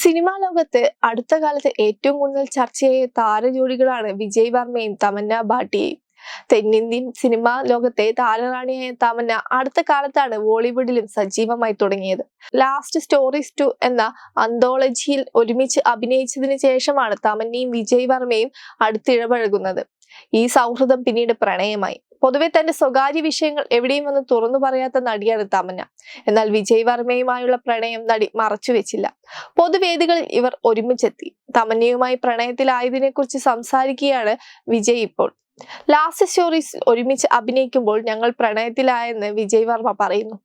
Cinema ലോകത്ത് അടുത്ത കാലത്ത് ഏറ്റവും കൂടുതൽ ചർച്ചയായ താരജോഡികളാണ് വിജയ് വർമ്മയും തമന്ന ഭാട്ടിയയും തെന്നിന്ത്യൻ സിനിമാ ലോകത്തെ താരറാണിയായ തമന്ന അടുത്ത കാലത്താണ് ബോളിവുഡിലും സജീവമായി തുടങ്ങിയത്. ലാസ്റ്റ് സ്റ്റോറീസ് ടു എന്ന അന്തോളജിയിൽ ഒരുമിച്ച് അഭിനയിച്ചതിന് ശേഷമാണ് തമന്നയും വിജയ് വർമ്മയും അടുത്തിടപഴകുന്നത്. ഈ സൗഹൃദം പിന്നീട് പ്രണയമായി. പൊതുവെ തന്റെ സ്വകാര്യ വിഷയങ്ങൾ എവിടെയും വന്ന് തുറന്നു പറയാത്ത നടിയാണ് തമന്ന. എന്നാൽ വിജയ് വർമ്മയുമായുള്ള പ്രണയം നടി മറച്ചുവെച്ചില്ല പൊതുവേദികളിൽ ഇവർ ഒരുമിച്ചെത്തി. തമന്നയുമായി പ്രണയത്തിലായതിനെ കുറിച്ച് സംസാരിക്കുകയാണ് വിജയ് ഇപ്പോൾ. ലാസ്റ്റ് സ്റ്റോറീസിൽ ഒരുമിച്ച് അഭിനയിക്കുമ്പോൾ ഞങ്ങൾ പ്രണയത്തിലായെന്ന് വിജയ് വർമ്മ പറയുന്നു.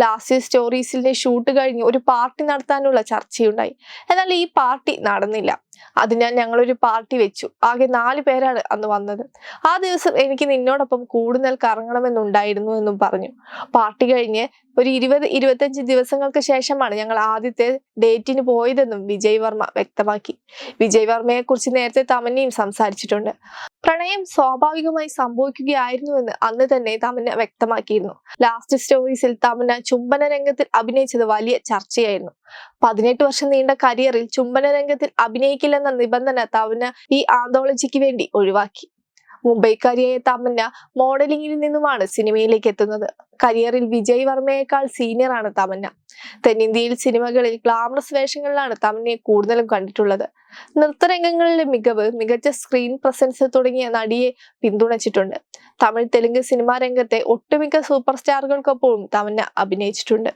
ലാസ്റ്റ് സ്റ്റോറീസിന്റെ ഷൂട്ട് കഴിഞ്ഞ് ഒരു പാർട്ടി നടത്താനുള്ള ചർച്ചയുണ്ടായി. എന്നാൽ ഈ പാർട്ടി നടന്നില്ല. അതിനാൽ ഞങ്ങളൊരു പാർട്ടി വെച്ചു. ആകെ നാല് പേരാണ് അന്ന് വന്നത്. ആ ദിവസം എനിക്ക് നിന്നോടൊപ്പം കൂടുതൽ കറങ്ങണമെന്നുണ്ടായിരുന്നു എന്നും പറഞ്ഞു. പാർട്ടി കഴിഞ്ഞ് ഒരു ഇരുപത് ഇരുപത്തഞ്ച് ദിവസങ്ങൾക്ക് ശേഷമാണ് ഞങ്ങൾ ആദ്യത്തെ ഡേറ്റിന് പോയതെന്നും വിജയ് വർമ്മ വ്യക്തമാക്കി. വിജയ് വർമ്മയെ കുറിച്ച് നേരത്തെ തമന്നയും സംസാരിച്ചിട്ടുണ്ട്. പ്രണയം സ്വാഭാവികമായി സംഭവിക്കുകയായിരുന്നുവെന്ന് അന്ന് തന്നെ തമന്ന വ്യക്തമാക്കിയിരുന്നു. ലാസ്റ്റ് സ്റ്റോറീസിൽ തമന്ന ചുംബന രംഗത്തിൽ അഭിനയിച്ചത് വലിയ ചർച്ചയായിരുന്നു. പതിനെട്ട് വർഷം നീണ്ട കരിയറിൽ ചുംബന രംഗത്തിൽ അഭിനയിക്കില്ലെന്ന നിബന്ധന തമന്ന ഈ ആന്തോളജിക്ക് വേണ്ടി ഒഴിവാക്കി. മുംബൈക്കാരിയായ തമന്ന മോഡലിംഗിൽ നിന്നുമാണ് സിനിമയിലേക്ക് എത്തുന്നത്. കരിയറിൽ വിജയ് വർമ്മയേക്കാൾ സീനിയറാണ് തമന്ന. തെന്നിന്ത്യയിൽ സിനിമകളിൽ ഗ്ലാമറസ് വേഷങ്ങളിലാണ് തമന്നയെ കൂടുതലും കണ്ടിട്ടുള്ളത്. നൃത്തരംഗങ്ങളിലെ മികവ് മികച്ച സ്ക്രീൻ പ്രസൻസ് തുടങ്ങിയ നടിയെ പിന്തുണച്ചിട്ടുണ്ട്. തമിഴ് തെലുങ്ക് സിനിമാ രംഗത്തെ ഒട്ടുമിക്ക സൂപ്പർ സ്റ്റാറുകൾക്കൊപ്പവും തമന്ന അഭിനയിച്ചിട്ടുണ്ട്.